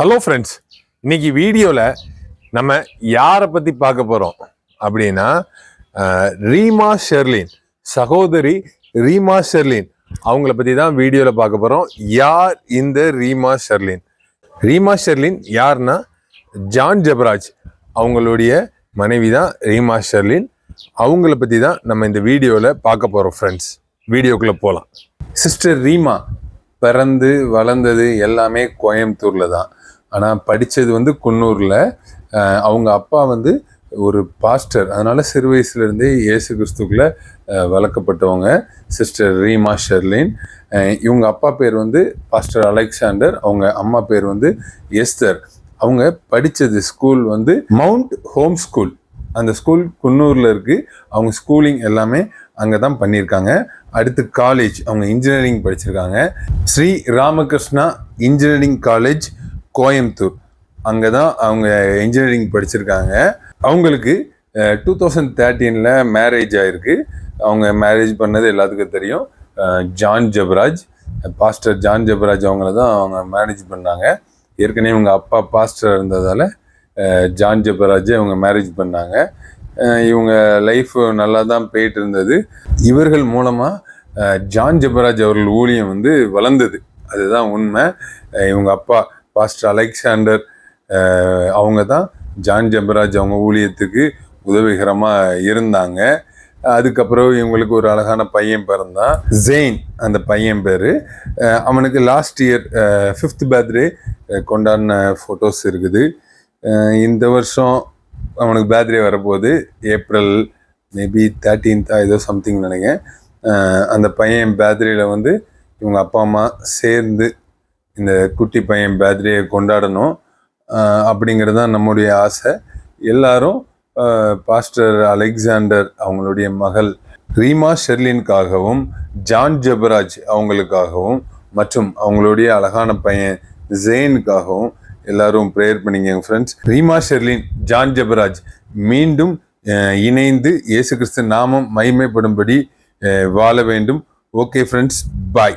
Hello friends இன்னைக்கு வீடியோவில் நம்ம யாரை பற்றி பார்க்க போகிறோம் அப்படின்னா ரீமா ஷெர்லின் சகோதரி ரீமா ஷெர்லின். அவங்கள பற்றி தான் வீடியோவில் பார்க்க போகிறோம் யார் இந்த ரீமா ஷெர்லின்? ரீமா ஷெர்லின் யாருன்னா ஜான் ஜபராஜ் அவங்களுடைய மனைவி தான் ரீமா ஷெர்லின். அவங்கள பற்றி தான் நம்ம இந்த வீடியோவில் பார்க்க போகிறோம் ஃப்ரெண்ட்ஸ் வீடியோக்குள்ளே போகலாம் சிஸ்டர் ரீமா பிறந்து வளர்ந்தது எல்லாமே கோயம்புத்தூரில் தான். ஆனால் படித்தது வந்து குன்னூரில். அவங்க அப்பா வந்து ஒரு பாஸ்டர். அதனால் சிறு வயசுலேருந்தே இயேசு கிறிஸ்துக்குள்ளே வளர்க்கப்பட்டவங்க. சிஸ்டர் ரீமா ஷெர்லின். இவங்க அப்பா பேர் வந்து பாஸ்டர் அலெக்சாண்டர். அவங்க அம்மா பேர் வந்து எஸ்தர். அவங்க படித்தது ஸ்கூல் வந்து மவுண்ட் ஹோம் ஸ்கூல். அந்த ஸ்கூல் குன்னூரில் இருக்குது அவங்க ஸ்கூலிங் எல்லாமே அங்கே தான் பண்ணியிருக்காங்க. அடுத்து காலேஜ். அவங்க இன்ஜினியரிங் படிச்சிருக்காங்க. Shri Ramakrishna engineering college. Coimbatore. அங்கே தான் அவங்க இன்ஜினியரிங் படிச்சிருக்காங்க. அவங்களுக்கு டூ தௌசண்ட் தேர்ட்டீனில் மேரேஜ் ஆயிருக்கு. அவங்க மேரேஜ் பண்ணது எல்லாத்துக்கும் தெரியும். John Jabaraj pastor John Jebaraj அவங்கள தான் அவங்க மேரேஜ் பண்ணாங்க. ஏற்கனவே இவங்க அப்பா பாஸ்டர் இருந்ததால் ஜான் ஜெபராஜை அவங்க மேரேஜ் பண்ணாங்க. இவங்க லைஃப் நல்லா தான் போயிட்டு இருந்தது. இவர்கள் மூலமாக ஜான் ஜெபராஜ் அவர்கள் ஊழியம் வந்து வளர்ந்தது. அதுதான் உண்மை. இவங்க அப்பா பாஸ்டர் அலெக்சாண்டர் அவங்க தான் ஜான் ஜெம்பராஜ் அவங்க ஊழியத்துக்கு உதவிகரமாக இருந்தாங்க. அதுக்கப்புறம் இவங்களுக்கு ஒரு அழகான பையன் பிறந்தான். ஜெயின் அந்த பையன் பேர். அவனுக்கு லாஸ்ட் இயர் ஃபிஃப்த் பர்த்டே கொண்டாடின ஃபோட்டோஸ் இருக்குது. இந்த வருஷம் அவனுக்கு பர்த்டே வரப்போகுது. ஏப்ரல் மேபி தேர்ட்டீன்த்தா ஏதோ சம்திங் நினைக்கிறேன். அந்த பையன் பர்த்டேயில் வந்து இவங்க அப்பா அம்மா சேர்ந்து இந்த குட்டி பையன் பேர்த்டேயை கொண்டாடணும் அப்படிங்கிறது தான் நம்முடைய ஆசை. எல்லாரும் பாஸ்டர் அலெக்சாண்டர் அவங்களுடைய மகள் ரீமா ஷெர்லினுக்காகவும் ஜான் ஜெபராஜ் அவங்களுக்காகவும் மற்றும் அவங்களுடைய அழகான பையன் ஜெயினுக்காகவும் எல்லாரும் ப்ரேயர் பண்ணிங்க ஃப்ரெண்ட்ஸ் ரீமா ஷெர்லின் ஜான் ஜெபராஜ் மீண்டும் இணைந்து இயேசு கிறிஸ்து நாமம் மகிமைப்படும்படி வாழ வேண்டும். Okay friends bye